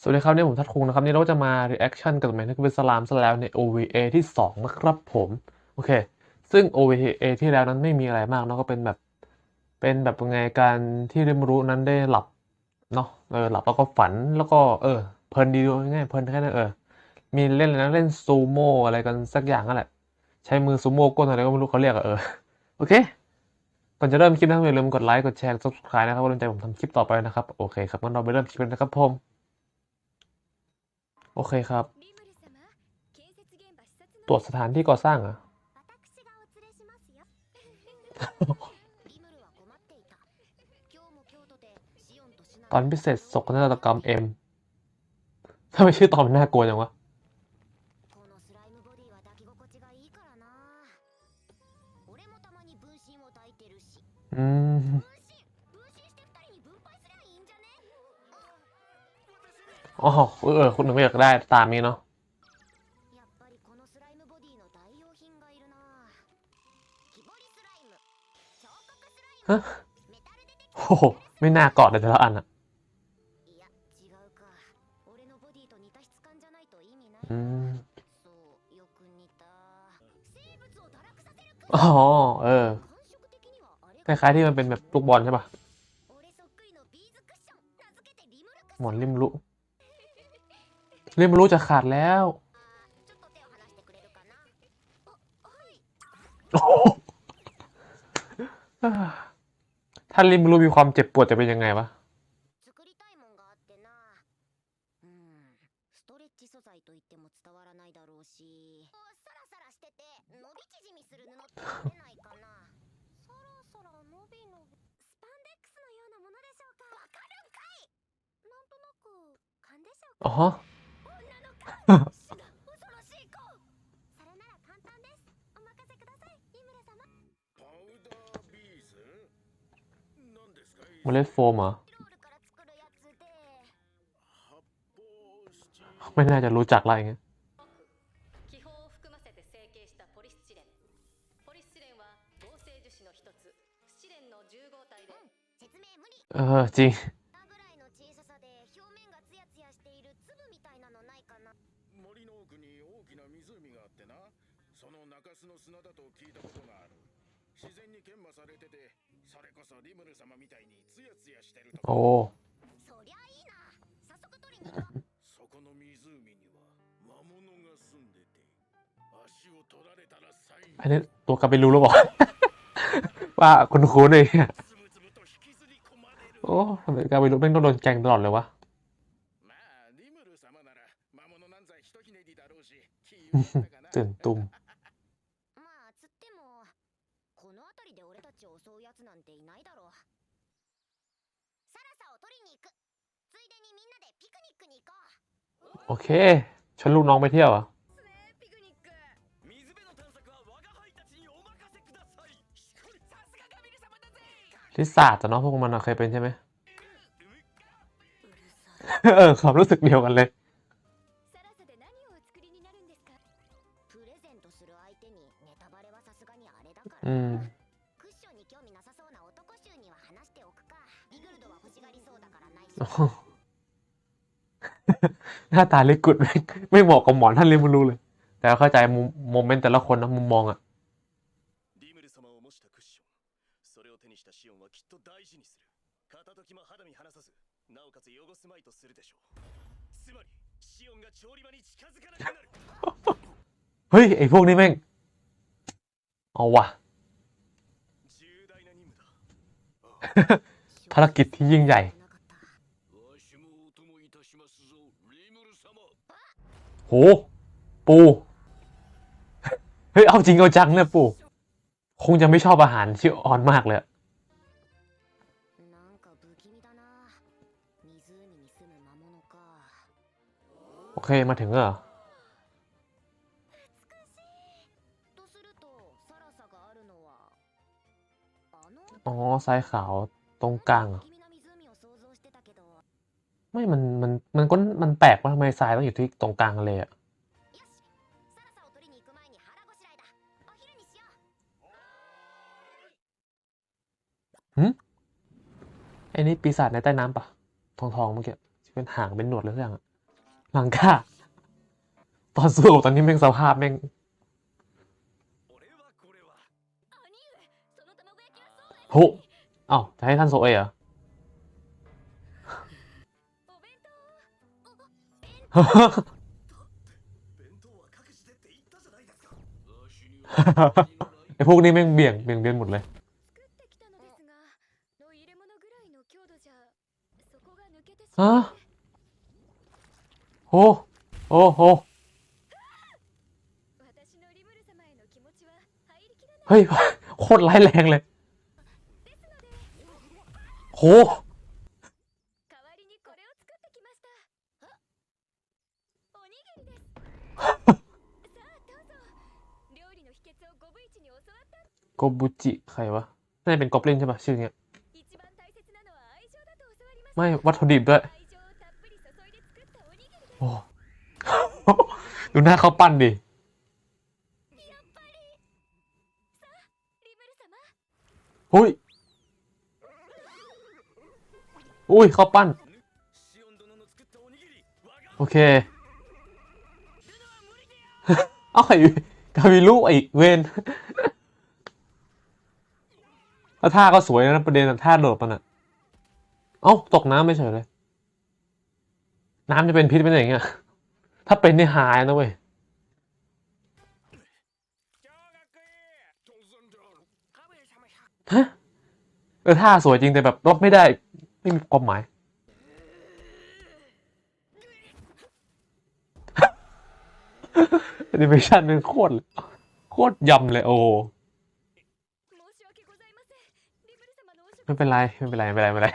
สวัสดีครับเนี่ยผมทัดคุงนะครับนี่เราก็จะมา reaction กับแมนที่เป็นสลามซะแล้วใน OVA ที่ 2 นะครับผม โอเค ซึ่ง OVA ที่แล้วนั้นไม่มีอะไรมากเนาะก็เป็นแบบ เป็นแบบยังไงการที่เรมรู้นั้นได้หลับเนาะเออหลับแล้วก็ฝันแล้วก็เออเพลินดีด้วยง่ายเพลินแค่นั้นเออมีเล่นอะไรนะเล่นซูโม่อะไรกันสักอย่างนั่นแหละใช้มือซูโม่ก้นอะไรก็ไม่รู้เขาเรียกอะเออโอเคก่อนจะเริ่มคลิปนะอย่าลืมกดไลค์กดแชร์กด subscribe นะครับเพื่อเป็นกำลังใจผมทำคลิปต่อไปนะครับโอเคครับงั้นเราไปเริ่มคลิปกันนะครับผม โอเคครับ ตรวจสถานที่ก่อสร้างอะตอนพิเศษศกนาฏกรรมเอ็มทำไมชื่อตอนมันน่ากลัวจังวะอืม อ๋อเออคุณหนูไม่อยากได้ตามนี้เนาะฮะโอ้ไม่น่ากอดเลยแต่ละอันอะอ๋อ เออ คล้ายๆที่มันเป็นแบบลูกบอลใช่ปะหมอนริมลุ เรียนรู้จะขาดแล้ว ถ้าลิมรู้มีความเจ็บปวดจะเป็นยังไงวะอ๋อ เมล็ดโฟมเหรอไม่น่าจะรู้จักอะไรเงี้ยเออจริง それこそリムル様みたいにツヤツヤしてるとか โอ้ そりゃいいな早速取りに行こうそこの湖には魔物が住んでて足を取られたらサイン อันนี้ตัวกาเบรูหรือเปล่า ว่าคุณครูเลยเนี่ย つぶつぶと引きずり込まれる โอ้ทำไมกาเบรูแม่งต้องโดนแกล้งตลอดเลยวะ まあリムル様なら魔物なんざひとひねりだろうし気をつったかな ตื่นตุ้ม 辺りで俺たちを襲うやつなんていないだろうサラサを取りに行くついでにみんなでピクニックに行こう โอเคชวนลูกน้องไปเที่ยวเหรอ่ะ ピクニック水辺の探索は我が輩たちにお任せくださいさすがガビル様だぜ ทิศศาสตร์อะเนาะพวกมันอะเคยเป็นใช่ไหม うるさい เออความรู้สึกเดียวกันเลย サラサで何をお作り になるんですかプレゼントする相手にネタバレはさすがにあれだからうんクッションに興味なさそうな男衆には話しておくかビグルドは欲しがりそうだからないし หน้าตาลิกุดไม่งไม่เหมาะกับหมอนท่านริมูรูเลย แต่เข้าใจมุมโมเมนต์แต่ละคนนะมุมมองอะ リムル様を模したクッションそれを手にしたシオンはきっと大事にする片時も肌身離さずなおかつ汚すまいとするでしょうつまりシオンが調理場に近づかなくなる เฮ้ย ไอพวกนี้แม่ง เอาว่ะ ภารกิจที่ยิ่งใหญ่โหปูเฮ้ยเอาจริงเอาจังเนี่ยปูคงจะไม่ชอบอาหารที่อ่อนมากเลยโอเคมาถึงเหรอ สไซค์ขาวตรงกลางไม่มันมันมันก็มันแปลกว่าทำไมทรายต้องอยู่ที่ตรงกลางเลยอะหึมไอ้นี่ปีศาจในใต้น้ำปะทองทองเมื่อกี้เป็นหางเป็นหนวดหรือยัล่าหลังค่าตอนสู้ตอนนี้แม่งสภาพแม่งโห เอ้าจะให้ท่านโซเอเหรอไอ้พวกนี้แม่งเบี่ยงเบี่ยงเบียนหมดเลยฮะโอ้โอ้โอ้เฮ้ย โคตรร้ายแรงเลย โหกบุจิใครวะน่าจะเป็นกอบเล่นใช่ปะชื่อเนี้ย ไม่วัตถุดิบด้วย โอ้ดูหน้าเขาปั้นดิเฮ้ย อุ้ยข้าวปั้น โอเค เอาไอ้กาวิลูไอ้เวนแล้วท่าก็สวยนะประเด็นท่าโดดมัน่ะเอ้าตกน้ำไม่เฉยเลย น้ำจะเป็นพิษเป็นอย่างเงี้ย ถ้าเป็นนี่หายนะเว้ยฮะเออท่าสวยจริงแต่แบบลบไม่ได้ ไม่มีความหมาย แอนิเมชันมันโคตรโคตรยำเลยโอ้ไม่เป็นไรไม่เป็นไรไม่เป็นไรไม่เป็นไร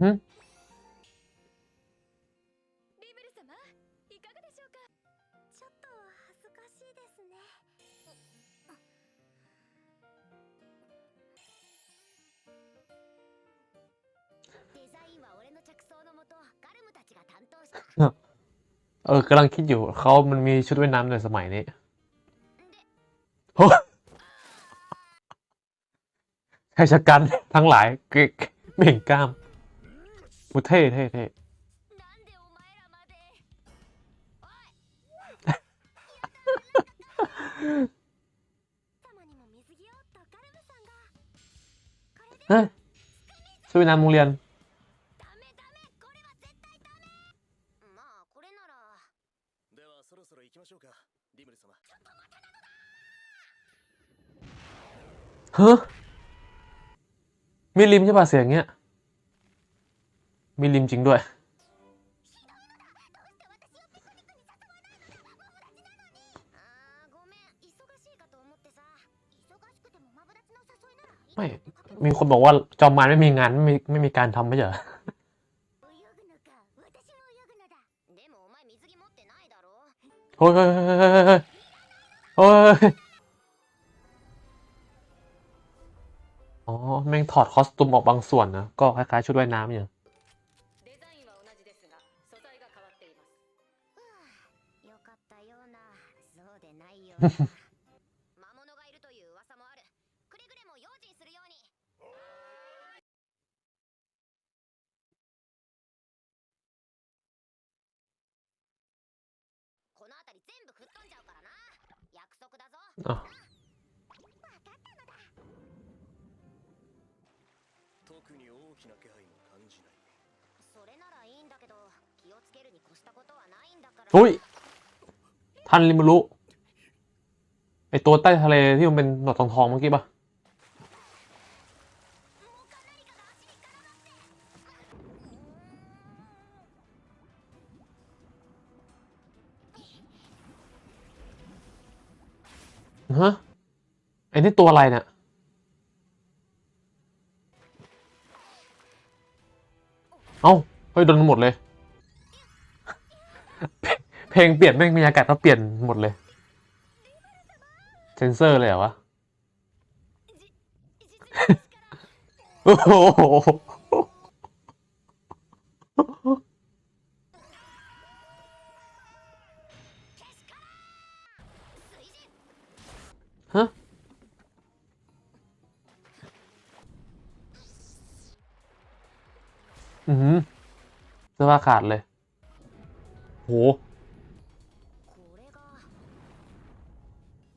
うんいですねデザインは俺の着想のもとガルムたちが担当した เออกำลังคิดอยู่เขามันมีชุดว่ายน้ำในสมัยนี้โหชายชะกันทั้งหลายเกกเบ่งกล้ามอุเท่เท่เท่ Hả? Sao bị làm mông liền? Hả? Milim chứ bà xẻng ạ. Milim chính đội. มีคนบอกว่าจอมมารไม่มีงานไม่มีไม่มีการทำไม่เหรอโฮ้ยโฮ้ยอ๋อ แม่งถอดคอสตูมออกบางส่วนนะ ก็คล้ายๆชุดว่ายน้ำอย่าง らเฮ้ยทันริมารุไอตัวใต้ทะเลที่มันเป็นหนวดทองทองๆเมื่อกี้ปะ ฮะไอ้นี่ตัวอะไรเนี่ยเอ้าเฮ้ยโดนหมดเลย เพลงเปลี่ยนไม่งมีอากาศก็เปลี่ยนหมดเลย เซนเซอร์เลยเหรอวะ โอ้โห อือหือเสื้อผ้าขาดเลย โห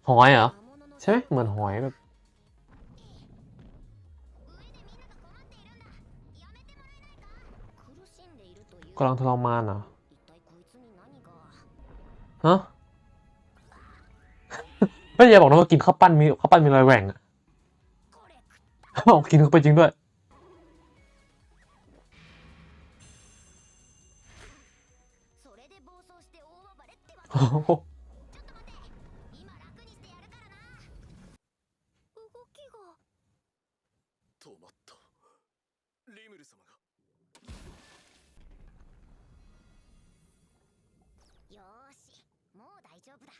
หอยเหรอ ใช่ไหมเหมือนหอยแบบกำลังทรมานเหรอ ฮะไม่ยายบอกน้องว่ากินข้าวปั้นมีข้าวปั้นมีรอยแหว่งอะบอกกินเข้าไปจริงด้วย トマトリムルソンよし、もう大丈夫だ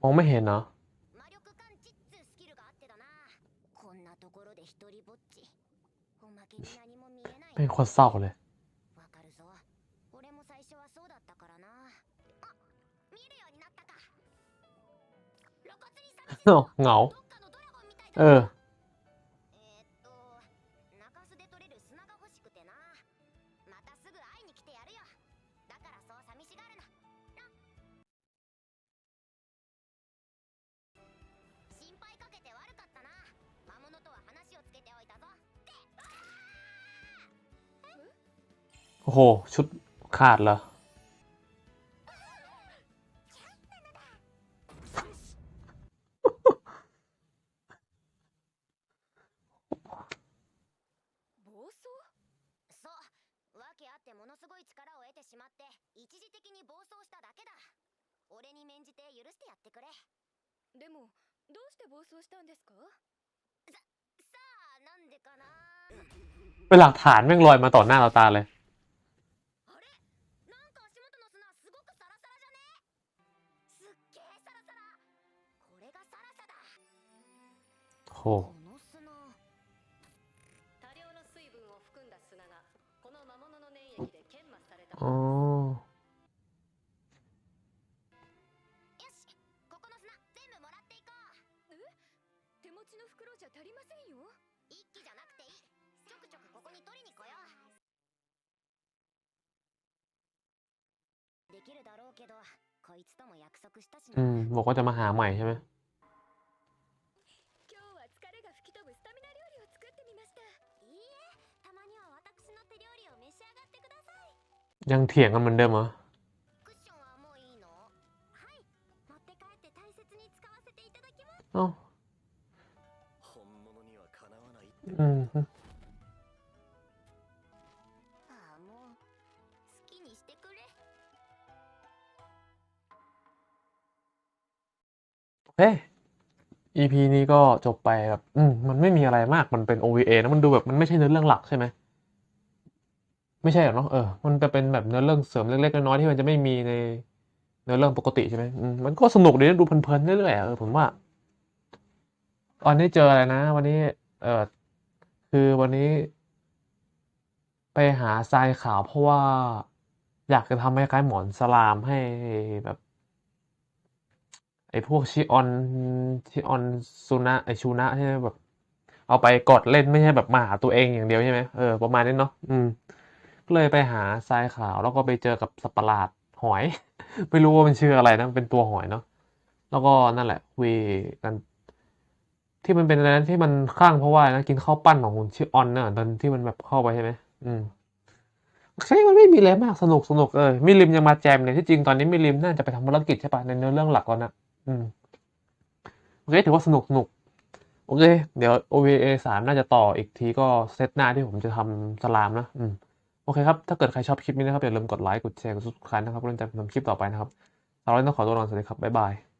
お前めへんな。魔力感知っスキルがあってだな。こんなところで一人ぼっち。おまけに何も見えない。えこれさこれ。 เหงา เออโอ้โห ชุดขาดเหรอ しまって一時的に暴走しただけだ俺に免じて許してやってくれでもどうして暴走したんですかさあなんでかな เป็นหลักฐานแม่งลอยมาต่อหน้าเราตาเลย あれ อืมบอกว่าจะมาหาใหม่ใช่ไหม ยังเถียงกันเหมือนเดิมเหรอเอ้าอืมเฮ้ EP นี้ก็จบไปแบบ อืม มันไม่มีอะไรมาก มันเป็น OVA นะ มันดูแบบ มันไม่ใช่เนื้อเรื่องหลักใช่ไหม ไม่ใช่หรอกเนาะเออมันจะเป็นแบบเนื้อเรื่องเสริมเล็กๆน้อยๆที่มันจะไม่มีในเนื้อเรื่องปกติใช่ไหมมันก็สนุกดีนะดูเพลินๆเรื่อยๆอะเออผมว่าวันนี้เจออะไรนะ วันนี้ เออคือวันนี้ ไปหาทรายขาวเพราะว่า อยากจะทำให้คล้ายหมอนสลามให้แบบไอ้พวกชิออนชิออนซูนะไอชูนะใช่ไหมแบบ เอาไปกดเล่นไม่ใช่แบบมาหาตัวเองอย่างเดียวใช่ไหมเออประมาณนี้เนาะอืม ก็เลยไปหาทรายขาวแล้วก็ไปเจอกับสัตว์ประหลาดหอย ไม่รู้ว่ามันชื่ออะไรนะเป็นตัวหอยเนาะแล้วก็นั่นแหละคุยกัน ที่มันเป็นอะไรนะที่มันคลั่งเพราะว่านะกินข้าวปั้นของคุณชื่อออนเนอะตอนที่มันแบบเข้าไปใช่ไหมอืมใช่มันไม่มีอะไรมากสนุกสนุกเออมิลิมยังมาแจมเนี่ยที่จริงตอนนี้มิลิมน่าจะไปทำภารกิจใช่ปะในเนื้อเรื่องหลักแล้วนะอืมโอเคถือว่าสนุกสนุกโอเค เดี๋ยว OVA สามน่าจะต่ออีกทีก็เซตหน้าที่ผมจะทำสลามนะ อืม โอเคครับ ถ้าเกิดใครชอบคลิปนี้นะครับ อย่าลืมกดไลค์ กดแชร์ กดซับสไครต์นะครับเพื่อจะทำคลิปต่อไปนะครับเราต้องขอตัวลาสวัสดีครับ บ๊ายบาย